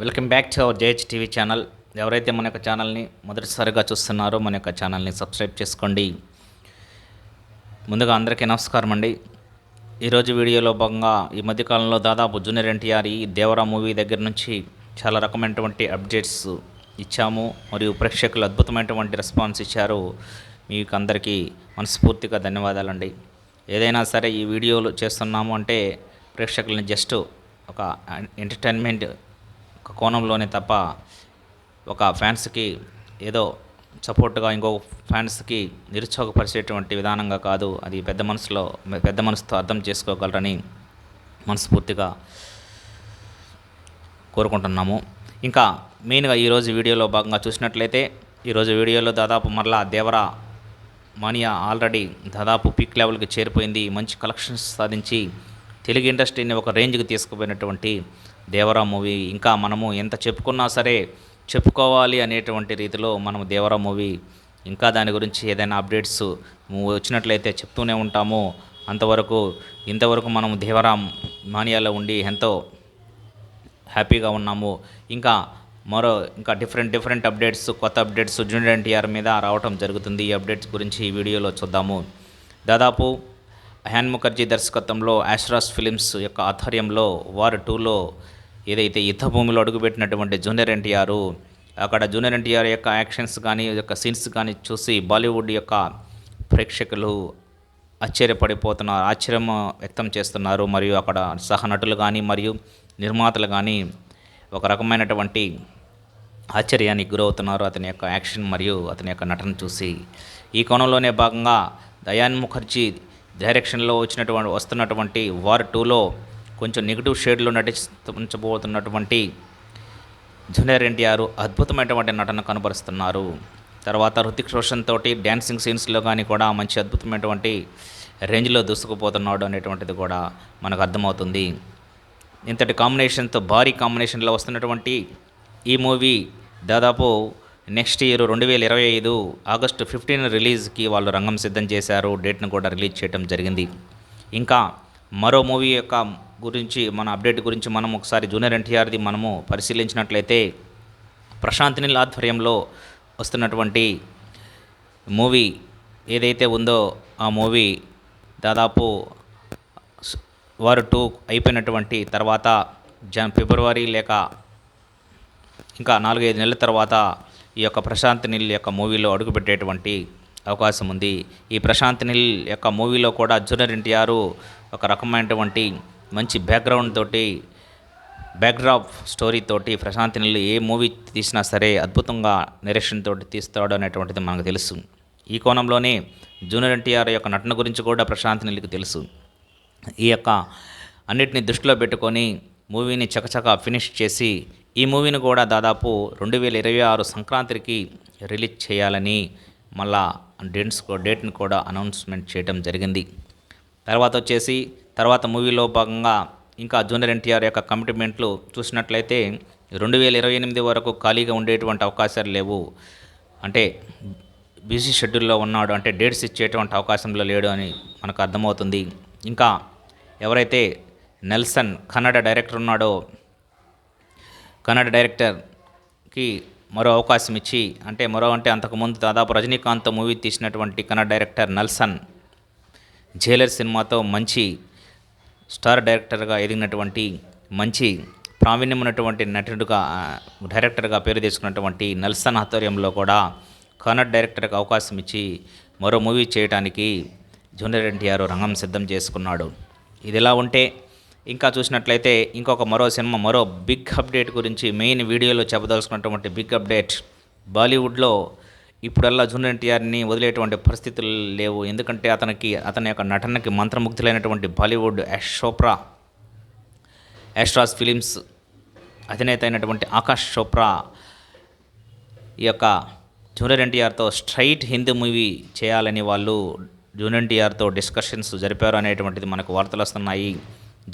Welcome back to our JH TV channel. ఎవరైతే మన యొక్క ఛానల్ని మొదటిసారిగా చూస్తున్నారో మన యొక్క ఛానల్ని సబ్స్క్రైబ్ చేసుకోండి. ముందుగా అందరికీ నమస్కారం అండి. ఈరోజు వీడియోలో భాగంగా ఈ మధ్యకాలంలో దాదాపు జూనియర్ ఎన్టీఆర్ ఈ దేవరా మూవీ దగ్గర నుంచి చాలా రకమైనటువంటి అప్డేట్స్ ఇచ్చాము. మరియు ప్రేక్షకులు అద్భుతమైనటువంటి రెస్పాన్స్ ఇచ్చారు. మీకు అందరికీ మనస్ఫూర్తిగా ధన్యవాదాలండి. ఏదైనా సరే ఈ వీడియోలు చేస్తున్నాము అంటే ప్రేక్షకులను జస్ట్ ఒక ఎంటర్టైన్మెంట్ ఒక కోణంలోనే తప్ప ఒక ఫ్యాన్స్కి ఏదో సపోర్ట్గా ఇంకో ఫ్యాన్స్కి నిరుత్సాహపరిచేటువంటి విధానంగా కాదు. అది పెద్ద మనసులో పెద్ద మనసుతో అర్థం చేసుకోగలరని మనస్ఫూర్తిగా కోరుకుంటున్నాము. ఇంకా మెయిన్గా ఈరోజు వీడియోలో భాగంగా చూసినట్లయితే ఈరోజు వీడియోలో దాదాపు మరలా దేవరా మానియా ఆల్రెడీ దాదాపు పీక్ లెవెల్కి చేరిపోయింది. మంచి కలెక్షన్స్ సాధించి తెలుగు ఇండస్ట్రీని ఒక రేంజ్కి తీసుకుపోయినటువంటి దేవరా మూవీ ఇంకా మనము ఎంత చెప్పుకున్నా సరే చెప్పుకోవాలి అనేటువంటి రీతిలో మనం దేవరా మూవీ ఇంకా దాని గురించి ఏదైనా అప్డేట్స్ వచ్చినట్లయితే చెప్తూనే ఉంటాము. అంతవరకు ఇంతవరకు మనం దేవరాం మానియాలో ఉండి ఎంతో హ్యాపీగా ఉన్నాము. ఇంకా మరో ఇంకా డిఫరెంట్ డిఫరెంట్ అప్డేట్స్ కొత్త అప్డేట్స్ జూనియర్ ఎన్టీఆర్ మీద రావటం జరుగుతుంది. ఈ అప్డేట్స్ గురించి ఈ వీడియోలో చూద్దాము. దాదాపు హ్యాన్ ముఖర్జీ దర్శకత్వంలో యాష్రాస్ ఫిలిమ్స్ యొక్క ఆధ్వర్యంలో వారు టూలో ఏదైతే యుద్ధభూమిలో అడుగుపెట్టినటువంటి జూనియర్ ఎన్టీఆర్ అక్కడ జూనియర్ ఎన్టీఆర్ యొక్క యాక్షన్స్ కానీ యొక్క సీన్స్ కానీ చూసి బాలీవుడ్ యొక్క ప్రేక్షకులు ఆశ్చర్యపడిపోతున్నారు ఆశ్చర్యం వ్యక్తం చేస్తున్నారు. మరియు అక్కడ సహనటులు కానీ మరియు నిర్మాతలు కానీ ఒక రకమైనటువంటి ఆశ్చర్యానికి గురవుతున్నారు. అతని యొక్క యాక్షన్ మరియు అతని యొక్క నటన చూసి ఈ కోణంలోనే భాగంగా దయాన్ ముఖర్జీ డైరెక్షన్లో వచ్చినటువంటి వస్తున్నటువంటి వార్ టూలో కొంచెం నెగిటివ్ షేడ్లో నటించబోతున్నటువంటి జూనియర్ ఎన్టీఆర్ అద్భుతమైనటువంటి నటన కనబరుస్తున్నారు. తర్వాత హృతిక్ రోషన్ తోటి డ్యాన్సింగ్ సీన్స్లో కానీ కూడా మంచి అద్భుతమైనటువంటి రేంజ్లో దూసుకుపోతున్నాడు అనేటువంటిది కూడా మనకు అర్థమవుతుంది. ఇంతటి కాంబినేషన్తో భారీ కాంబినేషన్లో వస్తున్నటువంటి ఈ మూవీ దాదాపు నెక్స్ట్ ఇయర్ రెండు వేల ఇరవై ఐదు ఆగస్టు ఫిఫ్టీన్ రిలీజ్కి వాళ్ళు రంగం సిద్ధం చేశారు. డేట్ను కూడా రిలీజ్ చేయడం జరిగింది. ఇంకా మరో మూవీ యొక్క గురించి మన అప్డేట్ గురించి మనం ఒకసారి జూనియర్ ఎన్టీఆర్ది మనము పరిశీలించినట్లయితే ప్రశాంత్ నీల్ ఆధ్వర్యంలో వస్తున్నటువంటి మూవీ ఏదైతే ఉందో ఆ మూవీ దాదాపు వారు టూ అయిపోయినటువంటి తర్వాత జన్ ఫిబ్రవరి లేక ఇంకా నాలుగైదు నెలల తర్వాత ఈ యొక్క ప్రశాంత్ నీల్ యొక్క మూవీలో అడుగుపెట్టేటువంటి అవకాశం ఉంది. ఈ ప్రశాంత్ నీల్ యొక్క మూవీలో కూడా జూనియర్ ఎన్టీఆర్ ఒక రకమైనటువంటి మంచి బ్యాక్గ్రౌండ్ తోటి బ్యాక్డ్రాప్ స్టోరీ తోటి ప్రశాంత్ ఏ మూవీ తీసినా సరే అద్భుతంగా నిరీక్షణ తోటి తీస్తాడు అనేటువంటిది మనకు తెలుసు. ఈ కోణంలోనే జూనియర్ ఎన్టీఆర్ యొక్క నటన గురించి కూడా ప్రశాంత్ నీళ్ళకి తెలుసు. ఈ యొక్క అన్నిటిని దృష్టిలో పెట్టుకొని మూవీని చకచకా ఫినిష్ చేసి ఈ మూవీని కూడా దాదాపు రెండు వేల ఇరవై ఆరు సంక్రాంతికి రిలీజ్ చేయాలని మళ్ళా డేట్స్ డేట్ని కూడా అనౌన్స్మెంట్ చేయడం జరిగింది. తర్వాత వచ్చేసి తర్వాత మూవీలో భాగంగా ఇంకా జూనియర్ ఎన్టీఆర్ యొక్క కమిట్మెంట్లు చూసినట్లయితే రెండు వేల ఇరవై ఎనిమిది వరకు ఖాళీగా ఉండేటువంటి అవకాశాలు లేవు. అంటే బిజీ షెడ్యూల్లో ఉన్నాడు. అంటే డేట్స్ ఇచ్చేటువంటి అవకాశంలో లేడు అని మనకు అర్థమవుతుంది. ఇంకా ఎవరైతే నెల్సన్ కన్నడ డైరెక్టర్ ఉన్నాడో కన్నడ డైరెక్టర్కి మరో అవకాశం ఇచ్చి అంటే మరో అంటే అంతకుముందు దాదాపు రజనీకాంత్ మూవీ తీసినటువంటి కన్నడ డైరెక్టర్ నెల్సన్ జైలర్ సినిమాతో మంచి స్టార్ డైరెక్టర్గా ఎదిగినటువంటి మంచి ప్రావీణ్యం ఉన్నటువంటి నటుడుగా డైరెక్టర్గా పేరు తీసుకున్నటువంటి నల్సన్ ఆధ్వర్యంలో కూడా కన్నడ డైరెక్టర్కి అవకాశం ఇచ్చి మరో మూవీ చేయడానికి జూనియర్ ఎన్టీఆర్ రంగం సిద్ధం చేసుకున్నాడు. ఇది ఇలా ఉంటే ఇంకా చూసినట్లయితే ఇంకొక మరో సినిమా మరో బిగ్ అప్డేట్ గురించి మెయిన్ వీడియోలో చెప్పదలుచుకున్నటువంటి బిగ్ అప్డేట్ బాలీవుడ్లో ఇప్పుడల్లా జూనియర్ ఎన్టీఆర్ని వదిలేటువంటి పరిస్థితులు లేవు. ఎందుకంటే అతనికి అతని యొక్క నటనకి మంత్రముగ్ధులైనటువంటి బాలీవుడ్ యాష్ చోప్రా యాస్ట్రాస్ ఫిలిమ్స్ అధినేత అయినటువంటి ఆకాష్ చోప్రా ఈ యొక్క జూనియర్ ఎన్టీఆర్తో స్ట్రైట్ హిందీ మూవీ చేయాలని వాళ్ళు జూనియర్ ఎన్టీఆర్తో డిస్కషన్స్ జరిపారు అనేటువంటిది మనకు వార్తలు వస్తున్నాయి.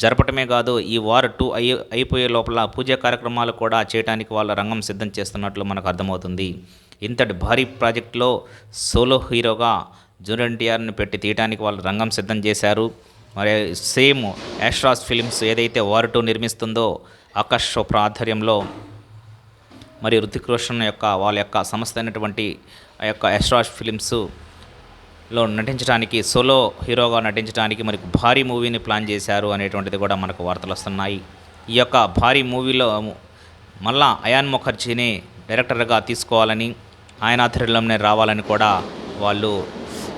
జరపటమే కాదు ఈ వార్ టూ అయి అయిపోయే లోపల పూజా కార్యక్రమాలు కూడా చేయడానికి వాళ్ళ రంగం సిద్ధం చేస్తున్నట్లు మనకు అర్థమవుతుంది. ఇంతటి భారీ ప్రాజెక్టులో సోలో హీరోగా జూనియర్ ఎన్టీఆర్ని పెట్టి తీయడానికి వాళ్ళు రంగం సిద్ధం చేశారు. మరి సేమ్ యాష్రాస్ ఫిలిమ్స్ ఏదైతే వార్ టూ నిర్మిస్తుందో ఆకాష్ చోప్రా ఆధ్వర్యంలో మరియు రుతిక్ రోషన్ యొక్క వాళ్ళ యొక్క సంస్థ అయినటువంటి ఆ యొక్క ఎస్ట్రాష్ ఫిలిమ్స్లో నటించడానికి సోలో హీరోగా నటించడానికి మరి భారీ మూవీని ప్లాన్ చేశారు అనేటువంటిది కూడా మనకు వార్తలు వస్తున్నాయి. ఈ యొక్క భారీ మూవీలో మళ్ళా అయాన్ ముఖర్జీని డైరెక్టర్గా తీసుకోవాలని ఆయన ఆధ్వర్యంలోనే రావాలని కూడా వాళ్ళు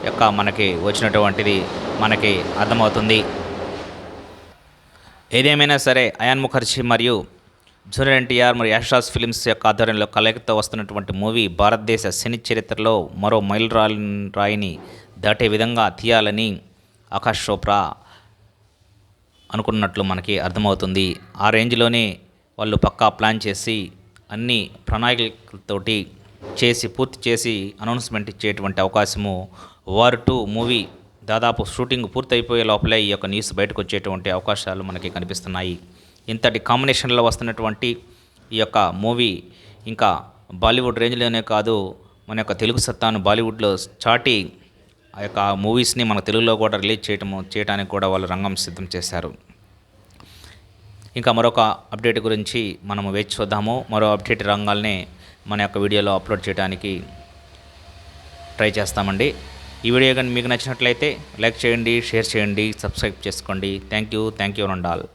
యొక్క మనకి వచ్చినటువంటిది మనకి అర్థమవుతుంది. ఏదేమైనా సరే అయాన్ ముఖర్జీ మరియు జూనియర్ ఎన్టీఆర్ మరియు యాష్రాజ్ ఫిలిమ్స్ యొక్క ఆధ్వర్యంలో కలయికతో వస్తున్నటువంటి మూవీ భారతదేశ సినీ చరిత్రలో మరో మైల్ రాయి రాయిని దాటే విధంగా తీయాలని ఆకాష్ చోప్రా అనుకున్నట్లు మనకి అర్థమవుతుంది. ఆ రేంజ్లోనే వాళ్ళు పక్కా ప్లాన్ చేసి అన్ని ప్రణాళికలతోటి చేసి పూర్తి చేసి అనౌన్స్మెంట్ ఇచ్చేటువంటి అవకాశము వార్ టూ మూవీ దాదాపు షూటింగ్ పూర్తయిపోయే లోపలే ఈ యొక్క న్యూస్ బయటకు వచ్చేటువంటి అవకాశాలు మనకి కనిపిస్తున్నాయి. ఇంతటి కాంబినేషన్లో వస్తున్నటువంటి ఈ యొక్క మూవీ ఇంకా బాలీవుడ్ రేంజ్లోనే కాదు మన యొక్క తెలుగు సత్తాను బాలీవుడ్లో చాటి ఆ యొక్క మూవీస్ని మన తెలుగులో కూడా రిలీజ్ చేయటం చేయడానికి కూడా వాళ్ళు రంగం సిద్ధం చేశారు. ఇంకా మరొక అప్డేట్ గురించి మనము వేచి చూద్దాము. మరో అప్డేట్ రంగాల్ని మన యొక్క వీడియోలో అప్లోడ్ చేయడానికి ట్రై చేస్తామండి. ఈ వీడియో కానీ మీకు నచ్చినట్లయితే లైక్ చేయండి షేర్ చేయండి సబ్స్క్రైబ్ చేసుకోండి. Thank you thank you all